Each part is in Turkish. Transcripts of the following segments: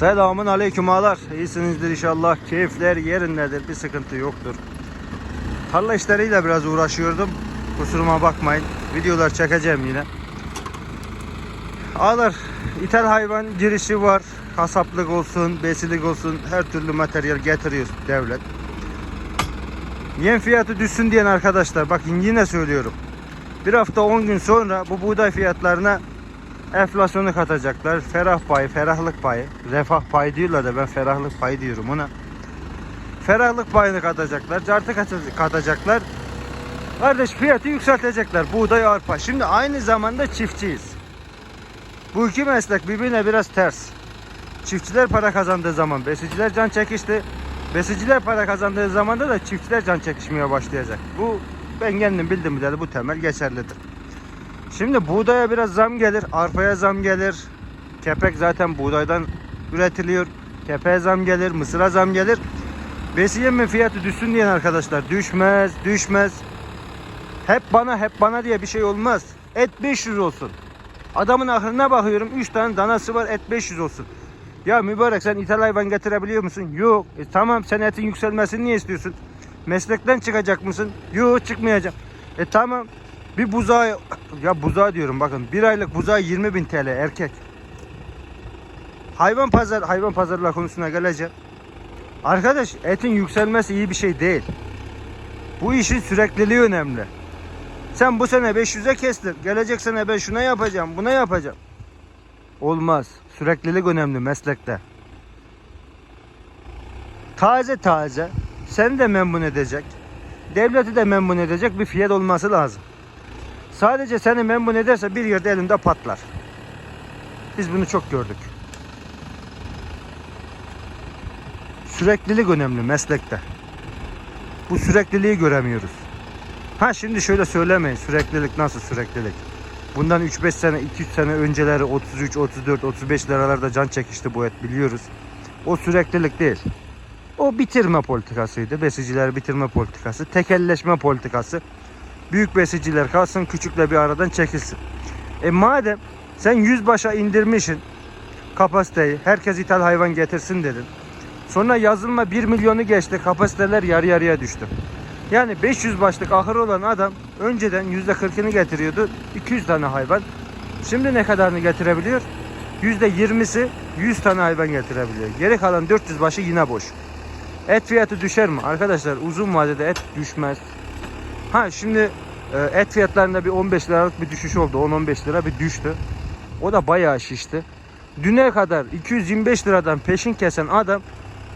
Selamun aleyküm ağalar. İyisinizdir inşallah. Keyifler yerindedir. Bir sıkıntı yoktur. Tarla işleriyle biraz uğraşıyordum. Kusuruma bakmayın. Videolar çekeceğim yine. Ağalar ithal hayvan girişi var. Kasaplık olsun, besilik olsun her türlü materyal getiriyor devlet. Yem fiyatı düşsün diyen arkadaşlar bakın yine söylüyorum. Bir hafta 10 gün sonra bu buğday fiyatlarına enflasyonu katacaklar. Ferah payı, ferahlık payı. Refah payı diyorlar da ben ferahlık payı diyorum ona. Ferahlık payını katacaklar. Cartı kat- katacaklar. Kardeş fiyatı yükseltecekler. Buğday arpa. Şimdi aynı zamanda çiftçiyiz. Bu iki meslek birbirine biraz ters. Çiftçiler para kazandığı zaman besiciler can çekişti. Besiciler para kazandığı zaman da da çiftçiler can çekişmeye başlayacak. Bu ben kendim bildim bileli bu temel geçerlidir. Şimdi buğdaya biraz zam gelir, arpaya zam gelir. Kepek zaten buğdaydan üretiliyor. Kepeğe zam gelir, mısıra zam gelir. Besi yemi fiyatı düşsün diyen arkadaşlar düşmez, düşmez. Hep bana, hep bana diye bir şey olmaz. Et 500 olsun. Adamın aklına bakıyorum 3 tane danası var et 500 olsun. Ya mübarek sen ithal hayvan getirebiliyor musun? Yok. E, tamam sen etin yükselmesini niye istiyorsun? Meslekten çıkacak mısın? Yok çıkmayacağım. E tamam bir buzağı ya buzağı diyorum bakın bir aylık buzağı 20 bin TL erkek. Hayvan pazar hayvan pazarlığı konusuna geleceğim. Arkadaş etin yükselmesi iyi bir şey değil. Bu işin sürekliliği önemli. Sen bu sene 500'e kestir. Gelecek sene ben şuna yapacağım, buna yapacağım. Olmaz. Süreklilik önemli meslekte. Taze taze seni de memnun edecek, devleti de memnun edecek bir fiyat olması lazım. Sadece seni memnun ederse bir yerde elinde patlar. Biz bunu çok gördük. Süreklilik önemli meslekte. Bu sürekliliği göremiyoruz. Ha şimdi şöyle söylemeyin süreklilik nasıl süreklilik. Bundan 3-5 sene 2-3 sene önceleri 33, 34, 35 liralarda can çekişti bu et biliyoruz. O süreklilik değil. O bitirme politikasıydı. Besiciler bitirme politikası. Tekelleşme politikası. Büyük besiciler kalsın küçükle bir aradan çekilsin. E madem sen 100 başa indirmişsin kapasiteyi. Herkes ithal hayvan getirsin dedin. Sonra yazılma 1 milyonu geçti. Kapasiteler yarı yarıya düştü. Yani 500 başlık ahır olan adam önceden %40'ını getiriyordu. 200 tane hayvan. Şimdi ne kadarını getirebiliyor? %20'si 100 tane hayvan getirebiliyor. Geri kalan 400 başı yine boş. Et fiyatı düşer mi? Arkadaşlar uzun vadede et düşmez. Ha şimdi e, et fiyatlarında bir 15 liralık bir düşüş oldu. 10-15 lira bir düştü. O da bayağı şişti. Düne kadar 225 liradan peşin kesen adam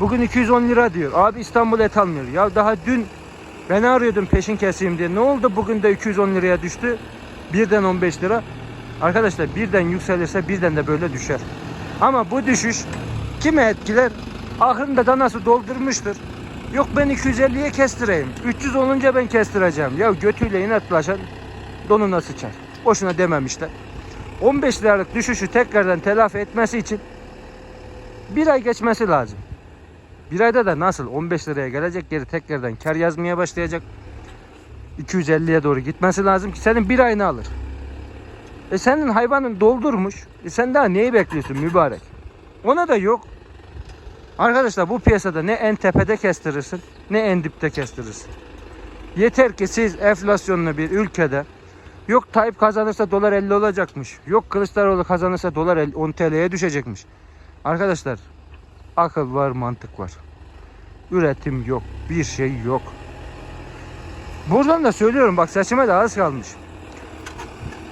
bugün 210 lira diyor. Abi İstanbul et almıyor. Ya daha dün ben arıyordum peşin keseyim diye. Ne oldu bugün de 210 liraya düştü? Birden 15 lira. Arkadaşlar birden yükselirse birden de böyle düşer. Ama bu düşüş kimi etkiler? Ahırında danası doldurmuştur. Yok ben 250'ye kestireyim. 300 olunca ben kestireceğim. Ya götüyle inatlaşan donuna sıçar. Boşuna dememişler. 15 liralık düşüşü tekrardan telafi etmesi için bir ay geçmesi lazım. Bir ayda da nasıl 15 liraya gelecek geri tekrardan kar yazmaya başlayacak. 250'ye doğru gitmesi lazım ki senin bir ayını alır. E senin hayvanın doldurmuş. E sen daha neyi bekliyorsun mübarek? Ona da yok. Arkadaşlar bu piyasada ne en tepede kestirirsin ne en dipte kestirirsin. Yeter ki siz enflasyonlu bir ülkede yok Tayyip kazanırsa dolar 50 olacakmış. Yok Kılıçdaroğlu kazanırsa dolar 50 10 TL'ye düşecekmiş. Arkadaşlar akıl var mantık var. Üretim yok. Bir şey yok. Buradan da söylüyorum bak seçime de az kalmış.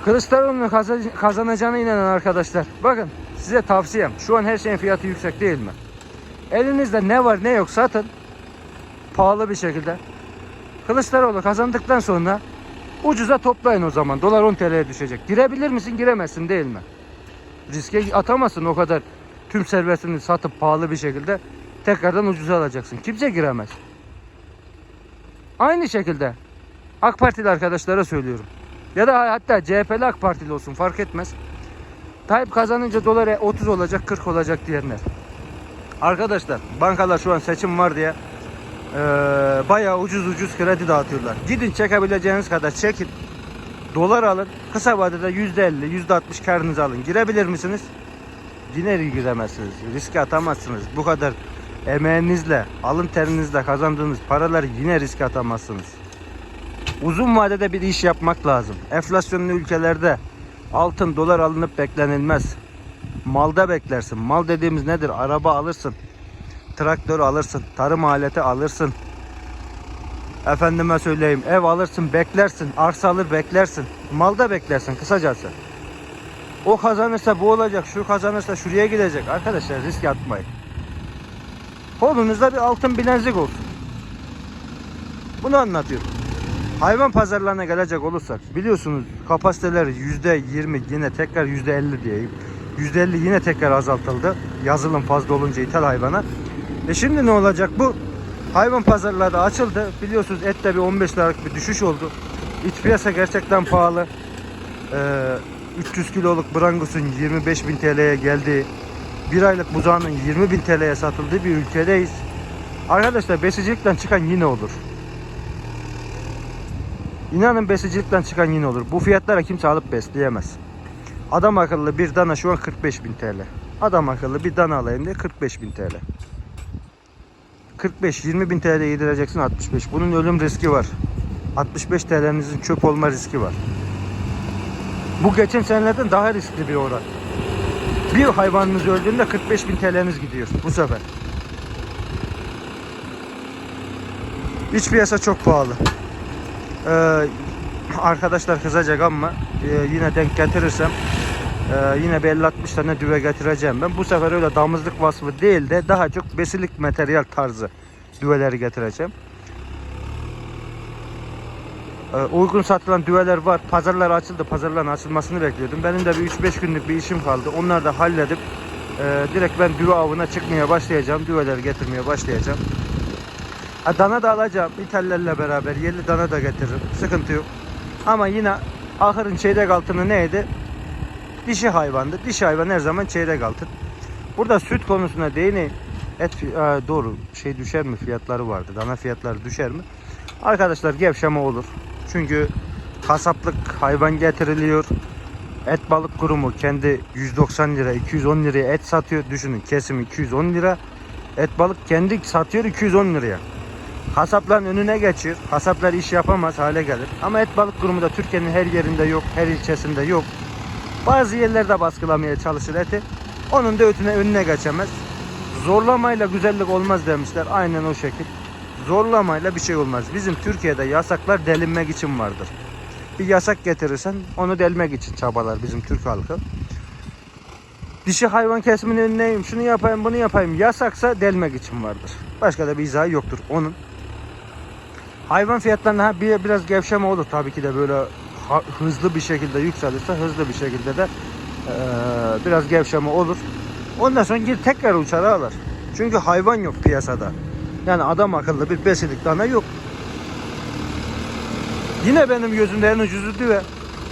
Kılıçdaroğlu'nun kazan- kazanacağına inanan arkadaşlar. Bakın size tavsiyem. Şu an her şeyin fiyatı yüksek değil mi? Elinizde ne var ne yok satın. Pahalı bir şekilde. Kılıçdaroğlu kazandıktan sonra ucuza toplayın o zaman. Dolar 10 TL'ye düşecek. Girebilir misin giremezsin değil mi? Riske atamazsın o kadar tüm servetini satıp pahalı bir şekilde tekrardan ucuza alacaksın. Kimse giremez. Aynı şekilde AK Partili arkadaşlara söylüyorum. Ya da hatta CHP'li AK Partili olsun fark etmez. Tayyip kazanınca dolar 30 olacak 40 olacak diyenler. Arkadaşlar bankalar şu an seçim var diye eee bayağı ucuz ucuz kredi dağıtıyorlar. Gidin çekebileceğiniz kadar çekin. Dolar alın. Kısa vadede %50, %60 karınızı alın. Girebilir misiniz? yine giremezsiniz. Riske atamazsınız. Bu kadar emeğinizle, alın terinizle kazandığınız paraları yine riske atamazsınız. Uzun vadede bir iş yapmak lazım. Enflasyonlu ülkelerde altın, dolar alınıp beklenilmez. Malda beklersin. Mal dediğimiz nedir? Araba alırsın. Traktör alırsın. Tarım aleti alırsın. Efendime söyleyeyim ev alırsın beklersin. Arsa alır beklersin. Malda beklersin kısacası. O kazanırsa bu olacak. Şu kazanırsa şuraya gidecek. Arkadaşlar risk atmayın. Kolunuzda bir altın bilezik olsun. Bunu anlatıyorum. Hayvan pazarlarına gelecek olursak biliyorsunuz kapasiteler %20 yine tekrar %50 diyeyim. %50 yine tekrar azaltıldı. Yazılım fazla olunca ithal hayvana. E şimdi ne olacak bu? Hayvan pazarları da açıldı. Biliyorsunuz ette bir 15 liralık bir düşüş oldu. İç piyasa gerçekten pahalı. Ee, 300 kiloluk brangusun 25 bin TL'ye geldiği, bir aylık buzağının 20 bin TL'ye satıldığı bir ülkedeyiz. Arkadaşlar besicilikten çıkan yine olur. İnanın besicilikten çıkan yine olur. Bu fiyatlara kimse alıp besleyemez. Adam akıllı bir dana şu an 45 bin TL. Adam akıllı bir dana alayım diye 45 bin TL. 45, 20 bin TL yedireceksin 65. Bunun ölüm riski var. 65 TL'nizin çöp olma riski var. Bu geçen senelerden daha riskli bir oran. Bir hayvanınız öldüğünde 45 bin TL'niz gidiyor bu sefer. İç piyasa çok pahalı. Ee, arkadaşlar kızacak ama e, yine denk getirirsem e, yine bir 50-60 tane düve getireceğim ben. Bu sefer öyle damızlık vasfı değil de daha çok besilik materyal tarzı düveleri getireceğim. Ee, uygun satılan düveler var. Pazarlar açıldı. Pazarların açılmasını bekliyordum. Benim de bir 3-5 günlük bir işim kaldı. Onları da halledip e, direkt ben düve avına çıkmaya başlayacağım. Düveleri getirmeye başlayacağım. Ha, dana da alacağım. İtallerle beraber yerli dana da getiririm. Sıkıntı yok. Ama yine ahırın çeyrek altını neydi? Dişi hayvandı. Dişi hayvan her zaman çeyrek altın. Burada süt konusuna değineyim. Et e, doğru şey düşer mi fiyatları vardı. Dana fiyatları düşer mi? Arkadaşlar gevşeme olur. Çünkü kasaplık hayvan getiriliyor. Et balık kurumu kendi 190 lira 210 liraya et satıyor. Düşünün kesim 210 lira. Et balık kendi satıyor 210 liraya. Kasapların önüne geçiyor. Kasaplar iş yapamaz hale gelir. Ama et balık kurumu da Türkiye'nin her yerinde yok. Her ilçesinde yok. Bazı yerlerde baskılamaya çalışır eti. Onun da ötüne önüne geçemez. Zorlamayla güzellik olmaz demişler. Aynen o şekil. Zorlamayla bir şey olmaz. Bizim Türkiye'de yasaklar delinmek için vardır. Bir yasak getirirsen onu delmek için çabalar bizim Türk halkı. Dişi hayvan kesiminin önüneyim, şunu yapayım, bunu yapayım. Yasaksa delmek için vardır. Başka da bir izahı yoktur onun. Hayvan fiyatlarında ha, bir, biraz gevşeme olur tabii ki de böyle hızlı bir şekilde yükselirse hızlı bir şekilde de eee, biraz gevşeme olur. Ondan sonra gir tekrar uçar ağlar. Çünkü hayvan yok piyasada. Yani adam akıllı bir besilik dana yok. Yine benim gözümde en ucuzu düve.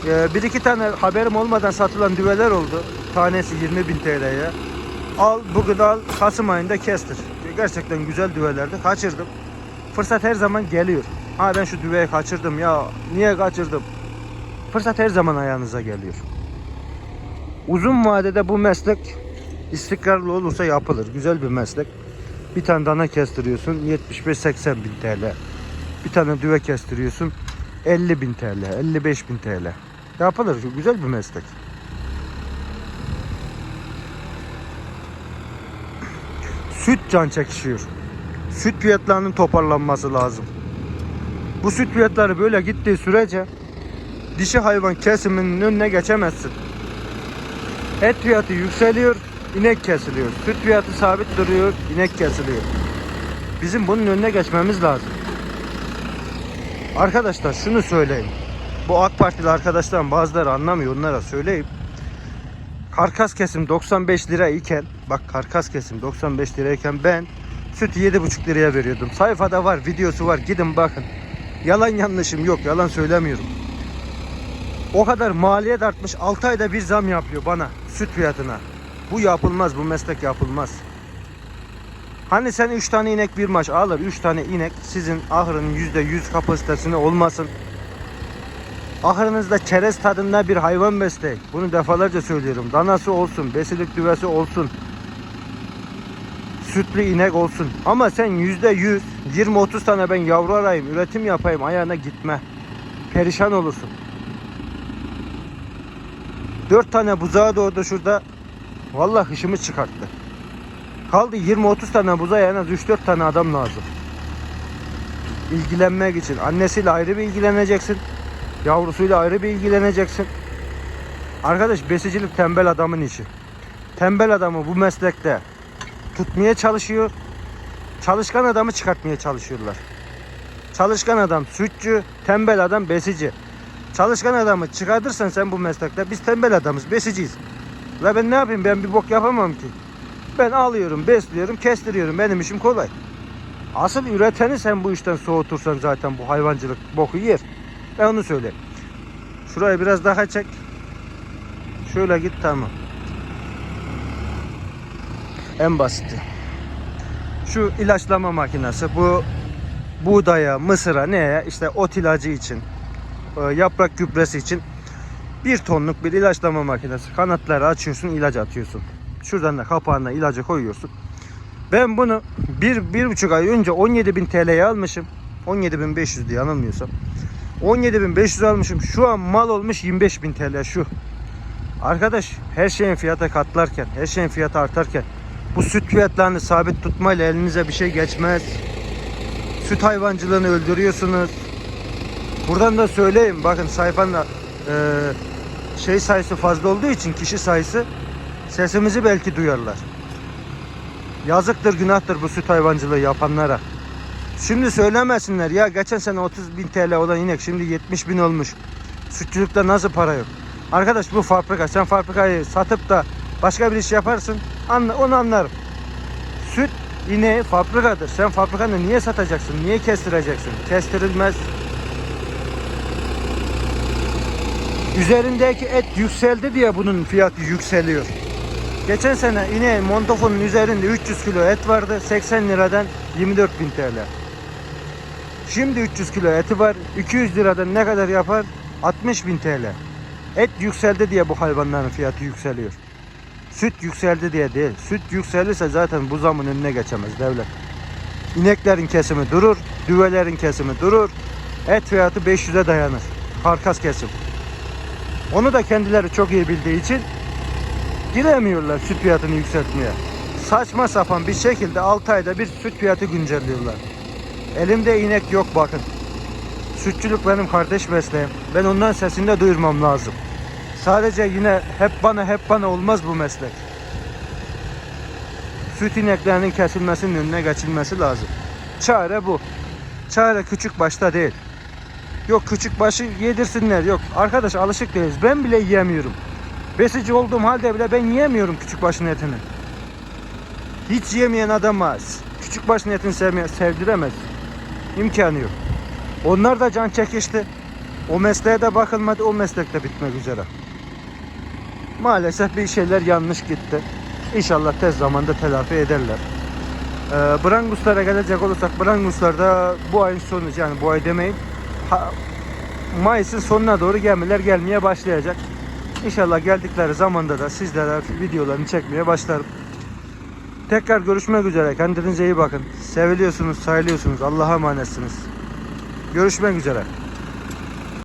Ee, bir iki tane haberim olmadan satılan düveler oldu. Tanesi 20 bin TL'ye. Al bugün al Kasım ayında kestir. Gerçekten güzel düvelerdi. Kaçırdım. Fırsat her zaman geliyor. Ha ben şu düveyi kaçırdım ya. Niye kaçırdım? Fırsat her zaman ayağınıza geliyor. Uzun vadede bu meslek istikrarlı olursa yapılır. Güzel bir meslek. Bir tane dana kestiriyorsun 75-80 bin TL. Bir tane düve kestiriyorsun 50 bin TL, 55 bin TL. Yapılır. Güzel bir meslek. Süt can çekişiyor. Süt fiyatlarının toparlanması lazım. Bu süt fiyatları böyle gittiği sürece dişi hayvan kesiminin önüne geçemezsin. Et fiyatı yükseliyor, inek kesiliyor. Süt fiyatı sabit duruyor, inek kesiliyor. Bizim bunun önüne geçmemiz lazım. Arkadaşlar şunu söyleyeyim. Bu AK Partili arkadaşlarım bazıları anlamıyor onlara söyleyeyim. Karkas kesim 95 lira iken bak karkas kesim 95 lirayken ben sütü 7,5 liraya veriyordum. Sayfada var videosu var gidin bakın. Yalan yanlışım yok yalan söylemiyorum. O kadar maliyet artmış 6 ayda bir zam yapıyor bana süt fiyatına. Bu yapılmaz bu meslek yapılmaz. Hani sen 3 tane inek bir maç alır 3 tane inek sizin ahırın %100 kapasitesine olmasın. Ahırınızda çerez tadında bir hayvan besleyin. Bunu defalarca söylüyorum. Danası olsun, besilik düvesi olsun. Sütlü inek olsun. Ama sen yüzde yüz, 20-30 tane ben yavru arayayım, üretim yapayım ayağına gitme. Perişan olursun. 4 tane buzağı doğdu şurada. Vallahi hışımı çıkarttı. Kaldı 20-30 tane buzağa en az 3-4 tane adam lazım. İlgilenmek için. Annesiyle ayrı bir ilgileneceksin. Yavrusuyla ayrı bir ilgileneceksin. Arkadaş besicilik tembel adamın işi. Tembel adamı bu meslekte tutmaya çalışıyor. Çalışkan adamı çıkartmaya çalışıyorlar. Çalışkan adam sütçü, tembel adam besici. Çalışkan adamı çıkartırsan sen bu meslekte biz tembel adamız, besiciyiz. La ben ne yapayım ben bir bok yapamam ki. Ben alıyorum, besliyorum, kestiriyorum. Benim işim kolay. Asıl üreteni sen bu işten soğutursan zaten bu hayvancılık boku yer. Ben onu söyleyeyim. Şurayı biraz daha çek. Şöyle git tamam. En basiti. Şu ilaçlama makinesi bu buğdaya, mısıra neye işte ot ilacı için, yaprak gübresi için bir tonluk bir ilaçlama makinesi. Kanatları açıyorsun, ilaç atıyorsun. Şuradan da kapağına ilacı koyuyorsun. Ben bunu bir, bir buçuk ay önce 17.000 TL'ye almışım. 17.500 diye yanılmıyorsam. 17.500 almışım. Şu an mal olmuş 25.000 TL şu. Arkadaş her şeyin fiyatı katlarken, her şeyin fiyatı artarken bu süt fiyatlarını sabit tutmayla elinize bir şey geçmez. Süt hayvancılığını öldürüyorsunuz. Buradan da söyleyeyim bakın sayfanda eee, şey sayısı fazla olduğu için kişi sayısı sesimizi belki duyarlar. Yazıktır günahtır bu süt hayvancılığı yapanlara. Şimdi söylemesinler ya geçen sene 30 bin TL olan inek şimdi 70 bin olmuş. Sütçülükte nasıl para yok? Arkadaş bu fabrika. Sen fabrikayı satıp da başka bir iş yaparsın. Anla, onu anlarım. Süt ineği fabrikadır. Sen fabrikanı niye satacaksın? Niye kestireceksin? Kestirilmez. Üzerindeki et yükseldi diye bunun fiyatı yükseliyor. Geçen sene ineğin montofonun üzerinde 300 kilo et vardı. 80 liradan 24 bin TL. Şimdi 300 kilo eti var. 200 liradan ne kadar yapar? 60 bin TL. Et yükseldi diye bu hayvanların fiyatı yükseliyor. Süt yükseldi diye değil. Süt yükselirse zaten bu zamın önüne geçemez devlet. İneklerin kesimi durur, düvelerin kesimi durur. Et fiyatı 500'e dayanır. Karkas kesim. Onu da kendileri çok iyi bildiği için giremiyorlar süt fiyatını yükseltmeye. Saçma sapan bir şekilde 6 ayda bir süt fiyatı güncelliyorlar. Elimde inek yok bakın. Sütçülük benim kardeş mesleğim. Ben ondan sesini de duyurmam lazım. Sadece yine hep bana hep bana olmaz bu meslek. Süt ineklerinin kesilmesinin önüne geçilmesi lazım. Çare bu. Çare küçük başta değil. Yok küçük başı yedirsinler. Yok arkadaş alışık değiliz. Ben bile yiyemiyorum. Besici olduğum halde bile ben yiyemiyorum küçük başın etini. Hiç yemeyen adama küçük başın etini sevmeye, sevdiremez. İmkanı yok. Onlar da can çekişti. O mesleğe de bakılmadı. O meslekte bitmek üzere. Maalesef bir şeyler yanlış gitti. İnşallah tez zamanda telafi ederler. Ee, Branguslara gelecek olursak Branguslarda bu ayın sonu yani bu ay demeyin. Mayıs'ın sonuna doğru gemiler gelmeye başlayacak. İnşallah geldikleri zamanda da sizlere videolarını çekmeye başlarım. Tekrar görüşmek üzere. Kendinize iyi bakın. Seviliyorsunuz, sayılıyorsunuz. Allah'a emanetsiniz. Görüşmek üzere.